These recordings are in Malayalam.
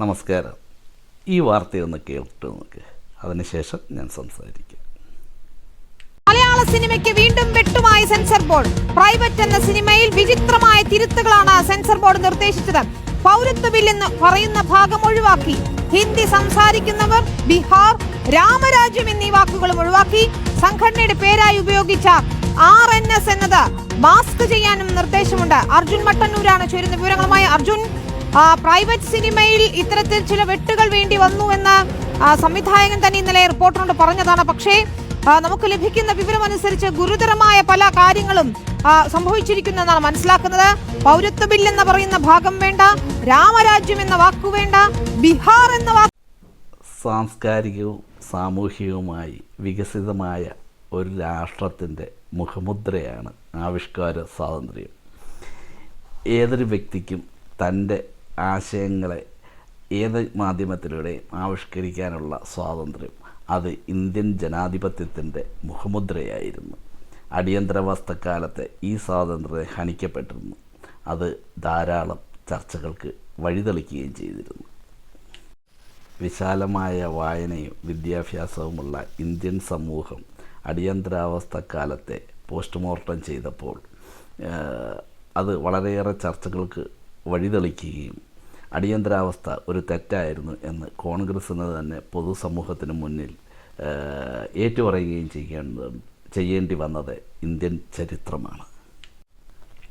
നമസ്കാരം. ഈ വാർത്തയൊന്ന് കേട്ടു നോക്ക്. അതിനുശേഷം ഞാൻ സംസാരിക്കാം. മലയാള സിനിമയ്ക്ക് വീണ്ടും വെട്ടുമായി സെൻസർ ബോർഡ്. പ്രൈവറ്റ് എന്ന സിനിമയിൽ വിചിത്രമായ തിരുത്തുകളാണ് സെൻസർ ബോർഡ് നിർദ്ദേശിച്ചത്. പൗരത്വ ബില്ലെന്ന് പറയുന്ന ഭാഗം ഒഴിവാക്കി. ഹിന്ദി സംസാരിക്കുന്നവർ ബീഹാർ രാമരാജ്യം എന്നീ വാക്കുകളും ഒഴിവാക്കി. സംഘടനയുടെ പേരായി ഉപയോഗിച്ച ആർ എൻ എസ് എന്നത് മാസ്ക് ചെയ്യാനും നിർദ്ദേശമുണ്ട്. അർജുൻ മട്ടന്നൂരാണ് ചേരുന്ന വിവരങ്ങളുമായി. അർജുൻ പ്രൈവറ്റ് സിനിമയിൽ ഇത്തരത്തിൽ ചില വെട്ടുകൾ വേണ്ടി വന്നു എന്ന് സംവിധായകൻ തന്നെ ഇന്നലെ റിപ്പോർട്ടറിനോട് പറഞ്ഞതാണ്. പക്ഷേ നമുക്ക് ലഭിക്കുന്ന വിവരം അനുസരിച്ച് ഗുരുതരമായ പല കാര്യങ്ങളും സംഭവിച്ചിരിക്കുന്നു എന്നാണ് മനസ്സിലാക്കുന്നത്. പൗരത്വ ബിൽ എന്ന് പറയുന്ന ഭാഗം വേണ്ട രാമരാജ്യം എന്ന വാക്കു വേണ്ട ബീഹാർ എന്ന വാക്ക് സാംസ്കാരികവും സാമൂഹികവുമായി വികസിതമായ ഒരു രാഷ്ട്രത്തിന്റെ മുഖമുദ്രയാണ് ആവിഷ്കാര സ്വാതന്ത്ര്യം. ഏതൊരു വ്യക്തിക്കും തന്റെ ആശയങ്ങളെ ഏത് മാധ്യമത്തിലൂടെ ആവിഷ്കരിക്കാനുള്ള സ്വാതന്ത്ര്യം അത് ഇന്ത്യൻ ജനാധിപത്യത്തിന്റെ മുഖമുദ്രയായിരുന്നു. അടിയന്തരാവസ്ഥക്കാലത്തെ ഈ സ്വാതന്ത്ര്യം ഹനിക്കപ്പെട്ടിരുന്നു. അത് ധാരാളം ചർച്ചകൾക്ക് വഴിതെളിക്കുകയും ചെയ്തിരുന്നു. വിശാലമായ വായനയും വിദ്യാഭ്യാസവുമുള്ള ഇന്ത്യൻ സമൂഹം അടിയന്തരാവസ്ഥക്കാലത്തെ പോസ്റ്റ്മോർട്ടം ചെയ്തപ്പോൾ അത് വളരെയേറെ ചർച്ചകൾക്ക് വഴിതെളിക്കുകയും അടിയന്തരാവസ്ഥ ഒരു തെറ്റായിരുന്നു എന്ന് കോൺഗ്രസ് എന്ന് തന്നെ പൊതുസമൂഹത്തിന് മുന്നിൽ ഏറ്റുപറയുകയും ചെയ്യേണ്ട ചെയ്യേണ്ടി വന്നത് ഇന്ത്യൻ ചരിത്രമാണ്.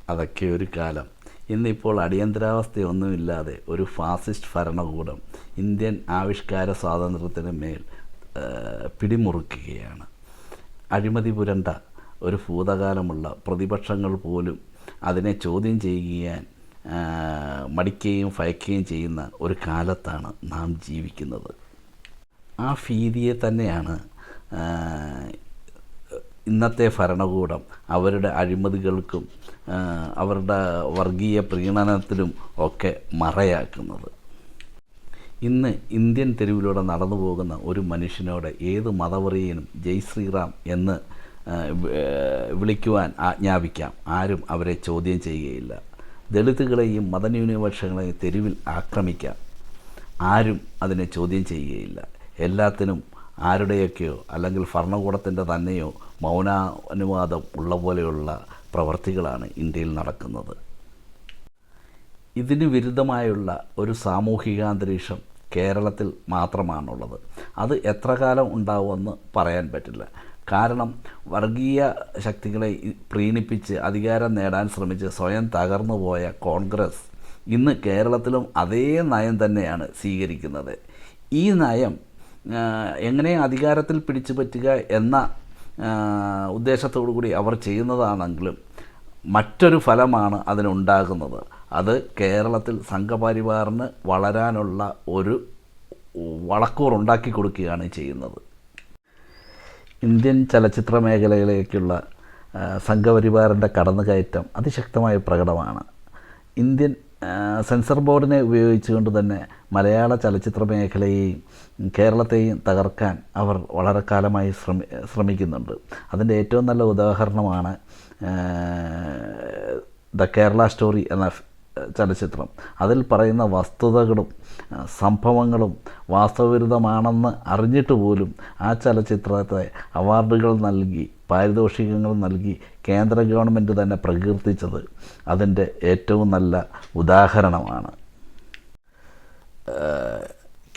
അതൊക്കെ ഒരു കാലം. ഇന്നിപ്പോൾ അടിയന്തരാവസ്ഥയൊന്നുമില്ലാതെ ഒരു ഫാസിസ്റ്റ് ഭരണകൂടം ഇന്ത്യൻ ആവിഷ്കാര സ്വാതന്ത്ര്യത്തിന് മേൽ പിടിമുറുക്കുകയാണ്. അഴിമതി പുരണ്ട ഒരു ഭൂതകാലമുള്ള പ്രതിപക്ഷങ്ങൾ പോലും അതിനെ ചോദ്യം ചെയ്യാൻ മടിക്കുകയും ഭയക്കുകയും ചെയ്യുന്ന ഒരു കാലത്താണ് നാം ജീവിക്കുന്നത്. ആ ഭീതിയെ തന്നെയാണ് ഇന്നത്തെ ഭരണകൂടം അവരുടെ അഴിമതികൾക്കും അവരുടെ വർഗീയ പ്രീണനത്തിലും ഒക്കെ മറയാക്കുന്നത്. ഇന്ന് ഇന്ത്യൻ തെരുവിലൂടെ നടന്നു പോകുന്ന ഒരു മനുഷ്യനോട് ഏത് മതവറിയനും ജയ് ശ്രീറാം എന്ന് വിളിക്കുവാൻ ആജ്ഞാപിക്കാം. ആരും അവരെ ചോദ്യം ചെയ്യുകയില്ല. ദളിതുകളെയും മതന്യൂനപക്ഷങ്ങളെയും തെരുവിൽ ആക്രമിക്കാം. ആരും അതിനെ ചോദ്യം ചെയ്യുകയില്ല. എല്ലാത്തിനും ആരുടെയൊക്കെയോ അല്ലെങ്കിൽ ഭരണകൂടത്തിന്റെ തന്നെയോ മൗനാനുവാദം ഉള്ള പോലെയുള്ള പ്രവർത്തികളാണ് ഇന്ത്യയിൽ നടക്കുന്നത്. ഇതിന് വിരുദ്ധമായുള്ള ഒരു സാമൂഹികാന്തരീക്ഷം കേരളത്തിൽ മാത്രമാണുള്ളത്. അത് എത്ര കാലം ഉണ്ടാവുമെന്ന് പറയാൻ പറ്റില്ല. കാരണം വർഗീയ ശക്തികളെ പ്രീണിപ്പിച്ച് അധികാരം നേടാൻ ശ്രമിച്ച് സ്വയം തകർന്നു പോയ കോൺഗ്രസ് ഇന്ന് കേരളത്തിലും അതേ നയം തന്നെയാണ് സ്വീകരിക്കുന്നത്. ഈ നയം എങ്ങനെ അധികാരത്തിൽ പിടിച്ചു പറ്റുക എന്ന ഉദ്ദേശത്തോടു കൂടി അവർ ചെയ്യുന്നതാണെങ്കിലും മറ്റൊരു ഫലമാണ് അതിനുണ്ടാകുന്നത്. അത് കേരളത്തിൽ സംഘപരിവാറിന് വളരാനുള്ള ഒരു വളക്കൂറുണ്ടാക്കി കൊടുക്കുകയാണ് ചെയ്യുന്നത്. ഇന്ത്യൻ ചലച്ചിത്ര മേഖലയിലേക്കുള്ള സംഘപരിവാറിന്റെ കടന്നുകയറ്റം അതിശക്തമായ പ്രകടമാണ്. ഇന്ത്യൻ സെൻസർ ബോർഡിനെ ഉപയോഗിച്ചുകൊണ്ട് തന്നെ മലയാള ചലച്ചിത്ര മേഖലയെയും കേരളത്തെയും തകർക്കാൻ അവർ വളരെ കാലമായി ശ്രമി ശ്രമിക്കുന്നുണ്ട്. അതിന്റെ ഏറ്റവും നല്ല ഉദാഹരണമാണ് ദ കേരള സ്റ്റോറി എന്ന ചലച്ചിത്രം. അതിൽ പറയുന്ന വസ്തുതകളും സംഭവങ്ങളും വാസ്തവവിരുദ്ധമാണെന്ന് അറിഞ്ഞിട്ട് പോലും ആ ചലച്ചിത്രത്തെ അവാർഡുകൾ നൽകി പാരിതോഷികങ്ങൾ നൽകി കേന്ദ്ര ഗവൺമെന്റ് തന്നെ പ്രകീർത്തിച്ചത് അതിന്റെ ഏറ്റവും നല്ല ഉദാഹരണമാണ്.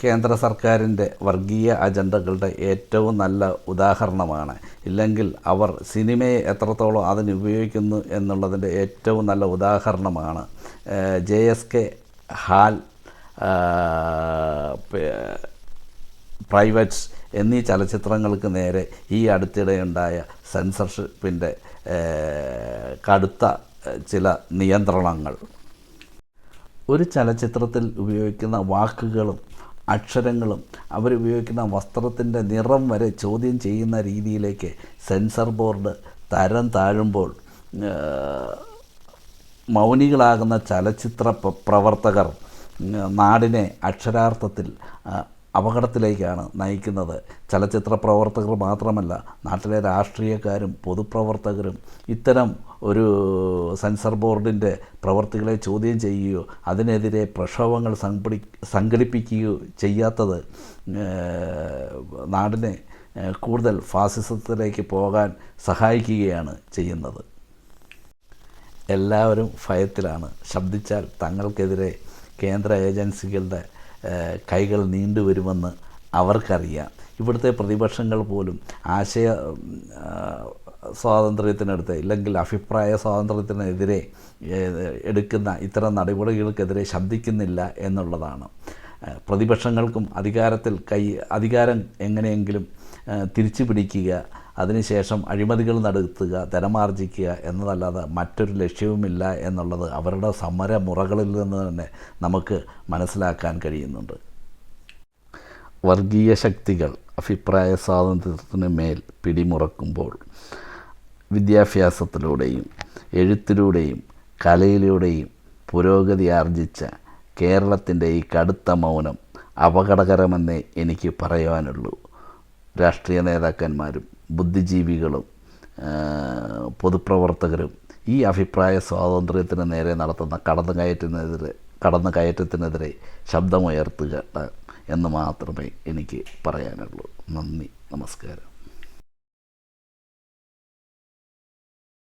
കേന്ദ്ര സർക്കാരിന്റെ വർഗീയ അജണ്ടകളുടെ ഏറ്റവും നല്ല ഉദാഹരണമാണ്. ഇല്ലെങ്കിൽ അവർ സിനിമയെ എത്രത്തോളം അതിനുപയോഗിക്കുന്നു എന്നുള്ളതിന്റെ ഏറ്റവും നല്ല ഉദാഹരണമാണ് J S K Haal privates എന്നീ ചലച്ചിത്രങ്ങൾക്ക് നേരെ ഈ അടുത്തിടെയുണ്ടായ സെൻസർഷിപ്പിന്റെ കടുത്ത ചില നിയന്ത്രണങ്ങൾ. ഒരു ചലച്ചിത്രത്തിൽ ഉപയോഗിക്കുന്ന വാക്കുകളും അക്ഷരങ്ങളും അവരുപയോഗിക്കുന്ന വസ്ത്രത്തിന്റെ നിറം വരെ ചോദ്യം ചെയ്യുന്ന രീതിയിലേക്ക് സെൻസർ ബോർഡ് തരം താഴുമ്പോൾ മൗനികളാകുന്ന ചലച്ചിത്ര പ്ര- പ്രവർത്തകർ നാടിനെ അക്ഷരാർത്ഥത്തിൽ അപകടത്തിലേക്കാണ് നയിക്കുന്നത്. ചലച്ചിത്ര പ്രവർത്തകർ മാത്രമല്ല നാട്ടിലെ രാഷ്ട്രീയക്കാരും പൊതുപ്രവർത്തകരും ഇത്തരം ഒരു സെൻസർ ബോർഡിന്റെ പ്രവർത്തികളെ ചോദ്യം ചെയ്യുകയോ അതിനെതിരെ പ്രക്ഷോഭങ്ങൾ സംഘടി സംഘടിപ്പിക്കുകയോ ചെയ്യാത്തത് നാടിനെ കൂടുതൽ ഫാസിസത്തിലേക്ക് പോകാൻ സഹായിക്കുകയാണ് ചെയ്യുന്നത്. എല്ലാവരും ഭയത്തിലാണ്. ശബ്ദിച്ചാൽ തങ്ങൾക്കെതിരെ കേന്ദ്ര ഏജൻസികളുടെ കൈകൾ നീണ്ടുവരുമെന്ന് അവർക്കറിയാം. ഇവിടുത്തെ പ്രതിപക്ഷങ്ങൾ പോലും ആശയ സ്വാതന്ത്ര്യത്തിനടുത്ത് ഇല്ലെങ്കിൽ അഭിപ്രായ സ്വാതന്ത്ര്യത്തിനെതിരെ എടുക്കുന്ന ഇത്തരം നടപടികൾക്കെതിരെ ശബ്ദിക്കുന്നില്ല എന്നുള്ളതാണ്. പ്രതിപക്ഷങ്ങൾക്കും അധികാരത്തിൽ കൈ അധികാരം എങ്ങനെയെങ്കിലും തിരിച്ചു പിടിക്കുക അതിനുശേഷം അഴിമതികൾ നടത്തുക ധനമാർജിക്കുക എന്നതല്ലാതെ മറ്റൊരു ലക്ഷ്യവുമില്ല എന്നുള്ളത് അവരുടെ സമര മുറകളിൽ നിന്ന് തന്നെ നമുക്ക് മനസ്സിലാക്കാൻ കഴിയുന്നുണ്ട്. വർഗീയ ശക്തികൾ അഭിപ്രായ സ്വാതന്ത്ര്യത്തിന് മേൽ പിടിമുറക്കുമ്പോൾ വിദ്യാഭ്യാസത്തിലൂടെയും എഴുത്തിലൂടെയും കലയിലൂടെയും പുരോഗതി ആർജിച്ച കേരളത്തിന്റെ ഈ കടുത്ത മൗനം അപകടകരമെന്നേ എനിക്ക് പറയുവാനുള്ളൂ രാഷ്ട്രീയ നേതാക്കന്മാരും ബുദ്ധിജീവികളും പൊതുപ്രവർത്തകരും ഈ അഭിപ്രായ സ്വാതന്ത്ര്യത്തിന് നേരെ നടത്തുന്ന കടന്നുകയറ്റത്തിനെതിരെ കടന്നുകയറ്റത്തിനെതിരെ ശബ്ദമുയർത്തുക എന്ന് മാത്രമേ എനിക്ക് പറയാനുള്ളൂ. നന്ദി നമസ്കാരം.